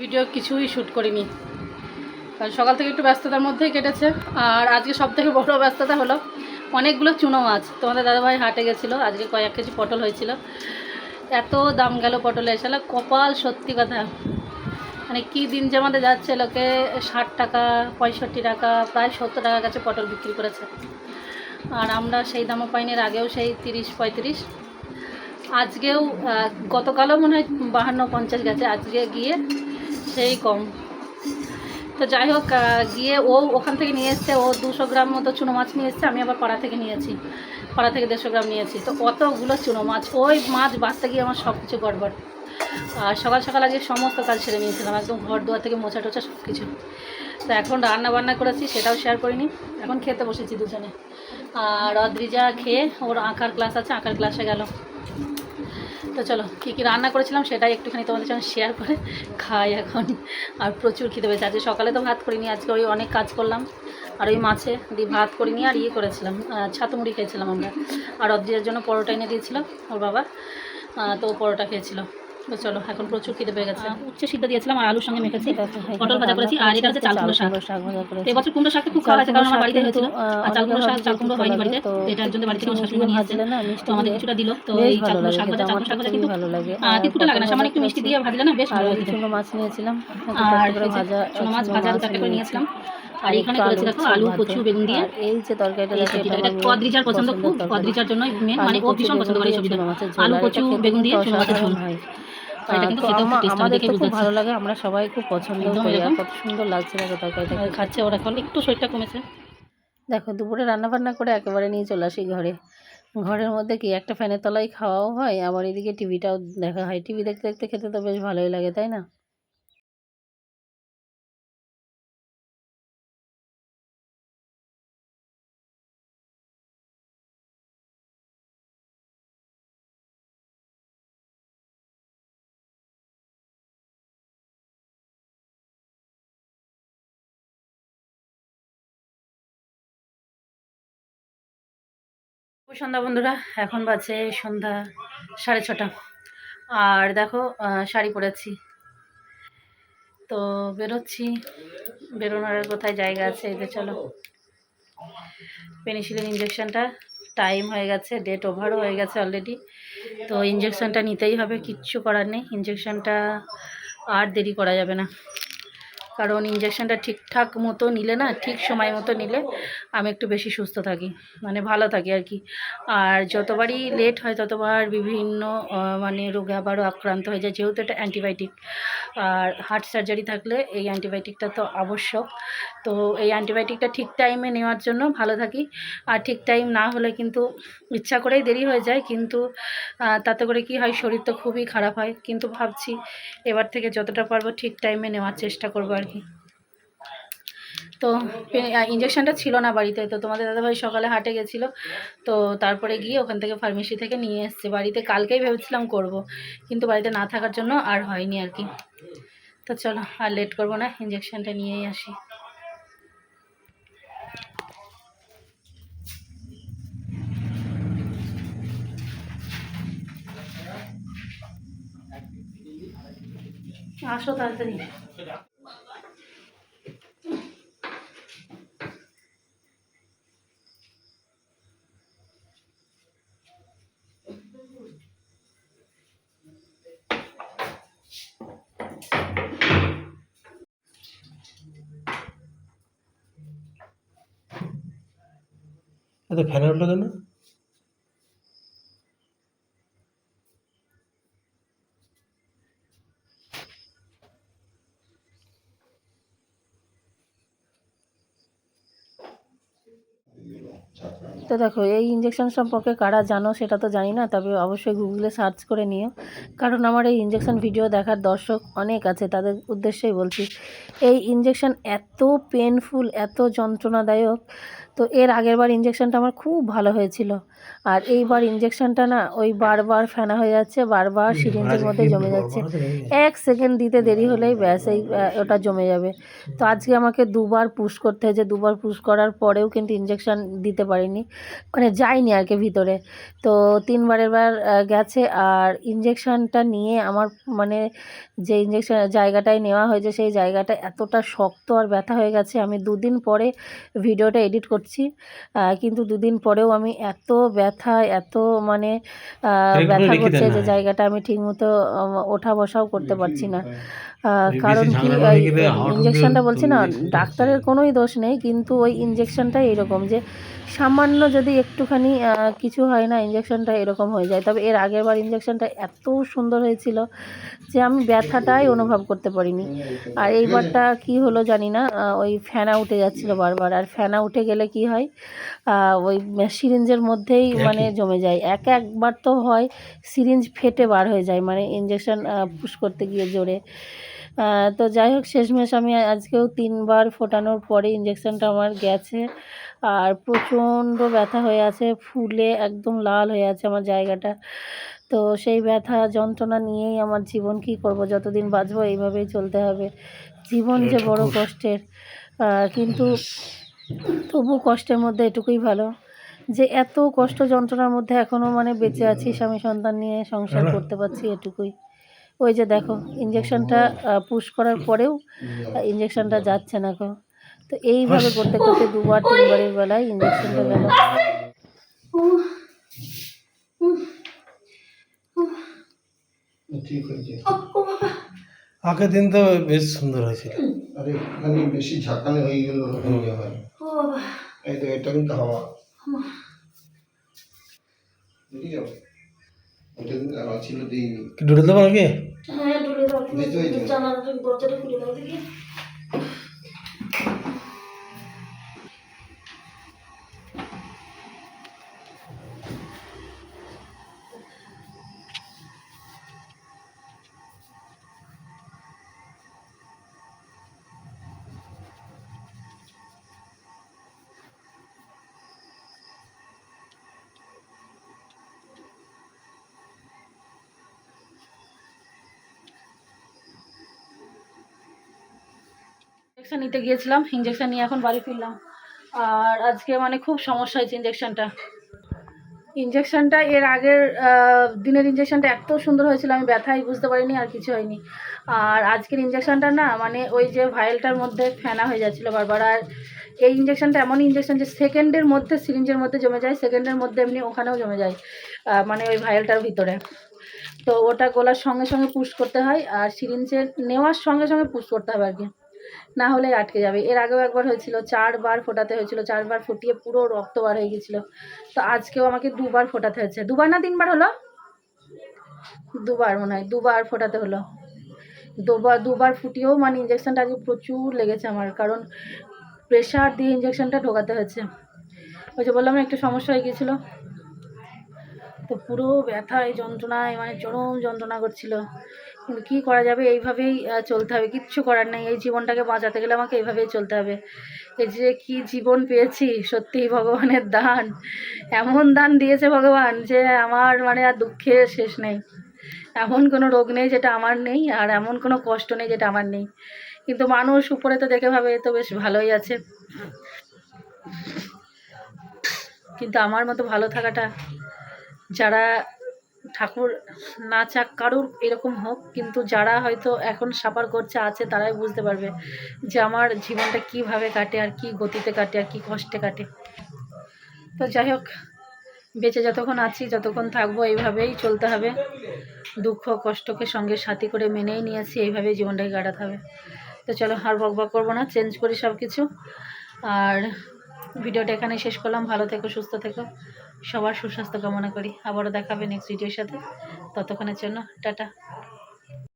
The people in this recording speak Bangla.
ভিডিও কিছুই শ্যুট করিনি। কারণ সকাল থেকে একটু ব্যস্ততার মধ্যেই কেটেছে। আর আজকে সব থেকে বড় ব্যস্ততা হলো অনেকগুলো চুনো মাছ। তোমাদের দাদাভাই হাটে গেছিল, আজকে কয়েক কেজি পটল হয়েছিল। এত দাম গেল পটলে এসে কপাল সত্যি কথা। মানে কী দিন যে আমাদের যাচ্ছে লোকে, ষাট টাকা, পঁয়ষট্টি টাকা, প্রায় সত্তর টাকার কাছে পটল বিক্রি করেছে। আর আমরা সেই দামও পাইনি আগেও সেই তিরিশ পঁয়ত্রিশ। আজকেও গতকালও মনে হয় বাহান্ন পঞ্চাশ গেছে, আজকে গিয়ে সেই কম। তো যাই হোক গিয়ে ও ওখান থেকে নিয়ে এসছে, ও দুশো গ্রাম মতো চুনো মাছ নিয়ে এসছে, আমি আবার পাড়া থেকে নিয়েছি। পাড়া থেকে দেড়শো গ্রাম নিয়েছি। তো অতগুলো চুনো মাছ, ওই মাছ বাঁচতে গিয়ে আমার সব কিছু গড়বড়। আর সকাল সকাল আজকে সমস্ত কাজ ছেড়ে নিয়েছিলাম, একদম ঘর দুয়ার থেকে মোছা টোছা সব কিছু তো এখন রান্না বান্না করেছি, সেটাও শেয়ার করিনি। এখন খেতে বসেছি দুজনে। আর অদ্রিজা খেয়ে ওর আঁকার ক্লাস আছে, আঁকার ক্লাসে গেল। তো চলো, কী কী রান্না করেছিলাম সেটাই একটুখানি তোমাদের সঙ্গে শেয়ার করে খাই এখন। আর প্রচুর খেতে পেয়েছে। আজকে সকালে তো ভাত করিনি, আজকে ওই অনেক কাজ করলাম। আর ওই মাছে দিয়ে ভাত করিনি আর ইয়ে করেছিলাম ছাতুমুড়ি ছাতু মুড়ি খেয়েছিলাম আমরা। আর অদ্রিয়ার জন্য পরোটা এনে দিয়েছিল ওর বাবা তো পরোটা খেয়েছিল। তো চলো এখন প্রচুর খিদে পেয়ে গেছে। উচ্ছে সিদ্ধ দিয়েছিলাম আর আলুর সঙ্গে মেখেছি। পটল ভাজা করেছি আর এটা হচ্ছে চাল কুমড়ো শাক। এবছর কুমড়ো শাকটা খুব খাওয়া হয়েছে কারণ আমার বাড়িতে হয়েছিল। আর চাল কুমড়ো শাক চাল কুমড়ো হয়নি বাড়িতে। তো তো এটা জন্য বাড়ি থেকে আমার শাশুড়ি নিয়ে আসলে তো আমাদের কিছুটা দিল তো এই চাল কুমড়ো শাক ভাজা চাল কুমড়ো শাক ভাজা কিন্তু ভালো লাগে। আহ, তিতকুটে লাগে না। সামান্য একটু মিষ্টি দিয়ে ভাজলে না বেশ ভালো লাগে। চুনো মাছ নিয়েছিলাম আর ভাজা চুনো মাছ ভাজা করে নিয়েছিলাম। আর এখানে করেছি দেখো আলু। কচু বেগুন দিয়ে। আর এই যে তরকারিটা এটা কদ্রিজার পছন্দ খুব। কদ্রিজার জন্য মেন মানে ও ভীষণ পছন্দ করে এই সবজিটা। আলু আর কচু বেগুন দিয়ে চুনো মাছের ঝোল অসাধারণ হয়। কিন্তু আমাদের তো খুব ভালো লাগে আমরা সবাই খুব পছন্দ করি কত সুন্দর লাগছে দেখো তরকারিটা আর খাচ্ছে ওরা এখন একটু শরীরটা কমেছে। দেখো দুপুরে রান্না বান্না করে একেবারে নিয়ে চলে আসি ঘরে। ঘরের মধ্যে কি একটা ফ্যানের তলায় খাওয়াও হয় আবার এদিকে টিভিটাও দেখা হয়। টিভি দেখতে দেখতে খেতে তো বেশ ভালোই লাগে তাই না? সন্ধ্যা বন্ধুরা, এখন বাজে সন্ধ্যা সাড়ে ছটা। আর দেখো শাড়ি পরেছি। তো বেরোচ্ছি। বেরোনোর কোথায় জায়গা আছে? এই যে চলো। পেনিসিলিন ইঞ্জেকশনটা টাইম হয়ে গেছে ডেট ওভারও হয়ে গেছে অলরেডি তো ইঞ্জেকশনটা নিতেই হবে, কিচ্ছু করার নেই। ইঞ্জেকশনটা আর দেরি করা যাবে না। কারণ ইঞ্জেকশনটা ঠিকঠাক মতো নিলে না, ঠিক সময় মতো নিলে আমি একটু বেশি সুস্থ থাকি মানে ভালো থাকি আর কি। আর যতবারই লেট হয়, ততবার বিভিন্ন মানে রোগে আবারও আক্রান্ত হয়ে যায়, যেহেতু এটা অ্যান্টিবায়োটিক আর হার্ট সার্জারি থাকলে এই অ্যান্টিবায়োটিকটা তো আবশ্যক। তো এই অ্যান্টিবায়োটিকটা ঠিক টাইমে নেওয়ার জন্য ভালো থাকি। আর ঠিক টাইম না হলে কিন্তু ইচ্ছা করেই দেরি হয়ে যায়, কিন্তু তাতে করে কি হয়, শরীর তো খুবই খারাপ হয়। কিন্তু ভাবছি এবার থেকে যতটা পারব ঠিক টাইমে নেওয়ার চেষ্টা করব আর কি তো ইঞ্জেকশনটা ছিল না বাড়িতে, তো তোমাদের দাদাভাই সকালে হাটে গেছিল। তো তারপরে গিয়ে ওখান থেকে ফার্মেসি থেকে নিয়ে এসছে। বাড়িতে কালকেই ভেবেছিলাম করব, কিন্তু বাড়িতে না থাকার জন্য আর হয়নি আর কি। তো চলো, আর লেট করব না ইঞ্জেকশনটা নিয়েই আসি। আসো তাড়াতাড়ি। এত ফ্যানে উঠল কেন? তো দেখো, এই ইঞ্জেকশন সম্পর্কে কারা জানো সেটা তো জানি না, তবে অবশ্যই গুগলে সার্চ করে নিও। কারণ আমার এই ইঞ্জেকশন ভিডিও দেখার দর্শক অনেক আছে, তাদের উদ্দেশ্যেই বলছি। এই ইঞ্জেকশন এত পেনফুল এত যন্ত্রণাদায়ক তো এর আগের বার ইঞ্জেকশনটা আমার খুব ভালো হয়েছিল। আর এইবার ইঞ্জেকশনটা না ওই বারবার ফেনা হয়ে যাচ্ছে বারবার সিরিঞ্জের মধ্যে জমে যাচ্ছে। এক সেকেন্ড দিতে দেরি হলেই ব্যাস এই ওটা জমে যাবে। তো আজকে আমাকে দুবার পুশ করতে হয়েছে দুবার পুশ করার পরেও কিন্তু ইঞ্জেকশন দিতে পারিনি। মানে যায়নি আর কি ভিতরে। তো তিনবারের বার গেছে। আর ইঞ্জেকশনটা নিয়ে আমার মানে যে ইঞ্জেকশন জায়গাটায় নেওয়া হয়েছে সেই জায়গাটা এতটা শক্ত আর ব্যথা হয়ে গেছে। আমি দুদিন পরে ভিডিওটা এডিট করছি। আহ, কিন্তু দুদিন পরেও আমি এত ব্যথা এত মানে ব্যথা করছে যে জায়গাটা আমি ঠিকমতো ওঠা বসাও করতে পারছি না। কারণ কি ইঞ্জেকশনটা বলছি না ডাক্তারের কোনোই দোষ নেই কিন্তু ওই ইঞ্জেকশনটাই এরকম যে সামান্য যদি একটুখানি কিছু হয় না ইঞ্জেকশনটা এরকম হয়ে যায়। তবে এর আগের বার ইঞ্জেকশনটা এত সুন্দর হয়েছিল যে আমি ব্যথাটাই অনুভব করতে পারিনি। আর এইবারটা কি হলো জানি না ওই ফেনা উঠে যাচ্ছিল বারবার। আর ফেনা উঠে গেলে কি হয় ওই সিরিঞ্জের মধ্যেই মানে জমে যায়। এক একবার তো হয় সিরিঞ্জ ফেটে বার হয়ে যায়। মানে ইঞ্জেকশন পুশ করতে গিয়ে জোরে। তো যাই হোক শেষমেশ আমি আজকেও তিনবার ফোটানোর পরে ইঞ্জেকশনটা আমার গেছে। আর প্রচণ্ড ব্যথা হয়ে আছে ফুলে একদম লাল হয়ে আছে আমার জায়গাটা। তো সেই ব্যথা যন্ত্রণা নিয়েই আমার জীবন কি করব যতদিন বাঁচবো এইভাবেই চলতে হবে। জীবন যে বড় কষ্টের কিন্তু তবু কষ্টের মধ্যে এটুকুই ভালো যে এত কষ্ট যন্ত্রণার মধ্যে এখনও মানে বেঁচে আছি স্বামী সন্তান নিয়ে সংসার করতে পারছি এটুকুই। ওই যে দেখো ইঞ্জেকশনটা পুশ করার পরেও ইঞ্জেকশনটা যাচ্ছে না গো। তো এইভাবে করতে করতে দুবার তিনবারের বেলায় ইঞ্জেকশনটা গেল। আগের দিন তো বেশ সুন্দর হয়েছিল। আরে খালি বেশি ঝাঁকানি হয়ে গেল এই তো এটা কিন্তু হাওয়া। কিন্তু ছিল দিইনি দেবো নাকি? হ্যাঁ ডুলে দাও পেরেছি। জানালাটা দরজাটা খুলে দাও দেখি ইঞ্জেকশন নিতে গিয়েছিলাম ইঞ্জেকশন নিয়ে এখন বাড়ি ফিরলাম। আর আজকে মানে খুব সমস্যা হয়েছে ইঞ্জেকশনটা ইঞ্জেকশনটা এর আগের দিনের ইঞ্জেকশনটা এত সুন্দর হয়েছিল, আমি ব্যথাই বুঝতে পারিনি, আর কিছু হয়নি। আর আজকের ইঞ্জেকশনটা না মানে ওই যে ভাইলটার মধ্যে ফেনা হয়ে যাচ্ছিল বারবার। আর এই ইঞ্জেকশনটা এমন ইঞ্জেকশন যে সেকেন্ডের মধ্যে সিরিঞ্জের মধ্যে জমে যায় সেকেন্ডের মধ্যে এমনি ওখানেও জমে যায় মানে ওই ভাইলটার ভিতরে। তো ওটা গোলার সঙ্গে সঙ্গে পুশ করতে হয়, আর সিরিঞ্জের নেওয়ার সঙ্গে সঙ্গে পুশ করতে হবে আর কি। না হলে আটকে যাবে। এর আগেও একবার হয়েছিল, চারবার ফোটাতে হয়েছিল, চারবার ফুটিয়ে পুরো রক্ত বার হয়ে গেছিল তো আজকেও আমাকে দুবার ফোটাতে হয়েছে। দুবার না তিনবার হলো? দুবার মনে হয়, দুবার ফোটাতে হলো। দুবার দুবার ফুটিয়েও মানে ইঞ্জেকশনটা আজকে প্রচুর লেগেছে আমার, কারণ প্রেশার দিয়ে ইঞ্জেকশনটা ঢোকাতে হয়েছে। ওই যে বললাম একটু সমস্যা হয়ে গিয়েছিল। তো পুরো ব্যথায়, যন্ত্রণায় মানে চরম যন্ত্রণা করছিল। কিন্তু কী করা যাবে? এইভাবেই চলতে হবে। কিচ্ছু করার নেই। এই জীবনটাকে বাঁচাতে গেলে আমাকে এইভাবেই চলতে হবে। এই যে কি জীবন পেয়েছি, সত্যিই ভগবানের দান। এমন দান দিয়েছে ভগবান যে আমার মানে আর দুঃখের শেষ নেই। এমন কোনো রোগ নেই যেটা আমার নেই, আর এমন কোনো কষ্ট নেই যেটা আমার নেই। কিন্তু মানুষ উপরে তো দেখে ভাবে, তো বেশ ভালোই আছে। কিন্তু আমার মতো ভালো থাকাটা যারা ঠাকুর না চাক কারুর এরকম হোক, কিন্তু যারা হয়তো এখন সাফার করছে আছে, তারাই বুঝতে পারবে যে আমার জীবনটা কীভাবে কাটে আর কি গতিতে কাটে আর কি কষ্টে কাটে। তো যাই হোক, বেঁচে যতক্ষণ আছি, যতক্ষণ থাকব, এইভাবেই চলতে হবে। দুঃখ কষ্টকে সঙ্গে সাথী করে মেনেই নিয়েছি, এইভাবেই জীবনটাকে কাটাতে হবে। তো চলো আর বক বক করব না, চেঞ্জ করি সব কিছু আর ভিডিওটা এখানে শেষ করলাম, ভালো থেকো, সুস্থ থেকো। সবার সুস্বাস্থ্য কামনা করি। আবারও দেখাবে নেক্সট ভিডিওর সাথে। ততক্ষণের জন্য টাটা।